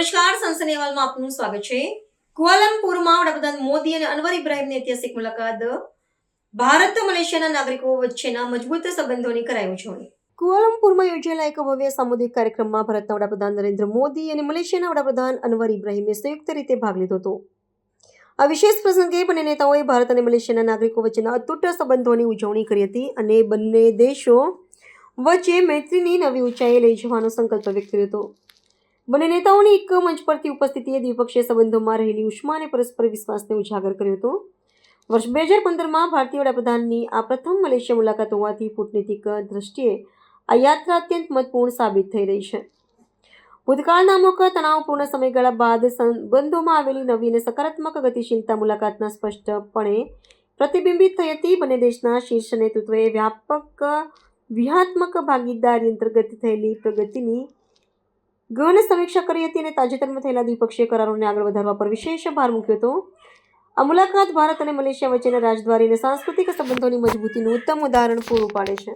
નમસ્તે અહેવાલમાં આપનું સ્વાગત છે. કુઆલમપુરમાં વડાપ્રધાન મોદી અને અનવર ઇબ્રાહિમની ઐતિહાસિક મુલાકાત. ભારત મલેશિયાના નાગરિકો વચ્ચેના મજબૂત સંબંધોની કરાઈ ઉજવણી કુઆલમપુરમાં યોજાયેલા એક ભવ્ય સામુદાયિક કાર્યક્રમમાં ભારતના વડાપ્રધાન નરેન્દ્ર મોદી અને મલેશિયાના વડાપ્રધાન અનવર ઇબ્રાહિમે સંયુક્ત રીતે ભાગ લીધો હતો. આ વિશેષ પ્રસંગે બંને નેતાઓએ ભારત અને મલેશિયાના નાગરિકો વચ્ચેના અતૂટ સંબંધોની ઉજવણી કરી હતી અને બંને દેશો વચ્ચે મૈત્રીની નવી ઊંચાઈએ લઈ જવાનો સંકલ્પ વ્યક્ત કર્યો હતો. બંને નેતાઓની એક મંચ પરથી ઉપસ્થિતિએ દ્વિપક્ષીય સંબંધોમાં રહેલી ઉષ્મા અને પરસ્પર વિશ્વાસને ઉજાગર કર્યો હતો. વર્ષ બે હજાર પંદરમાં ભારતીય વડાપ્રધાનની આ પ્રથમ મલેશિયા મુલાકાત હોવાથી કૂટનીતિક દ્રષ્ટિએ આ યાત્રા અત્યંત મહત્વપૂર્ણ સાબિત થઈ રહી છે. ભૂતકાળના અમુક તણાવપૂર્ણ સમયગાળા બાદ સંબંધોમાં આવેલી નવી અને સકારાત્મક ગતિશીલતા મુલાકાતના સ્પષ્ટપણે પ્રતિબિંબિત થઈ હતી. બંને દેશના શીર્ષ નેતૃત્વએ વ્યાપક, વ્યૂહાત્મક ભાગીદારી અંતર્ગત થયેલી પ્રગતિની ગહન સમીક્ષા કરી હતી અને તાજેતરમાં થયેલા દ્વિપક્ષીય કરારોને આગળ વધારવા પર વિશેષ ભાર મૂક્યો હતો. આ મુલાકાત ભારત અને મલેશિયા વચ્ચેના રાજદ્વારી અને સાંસ્કૃતિક સંબંધોની મજબૂતીનું ઉત્તમ ઉદાહરણ પૂરું પાડે છે.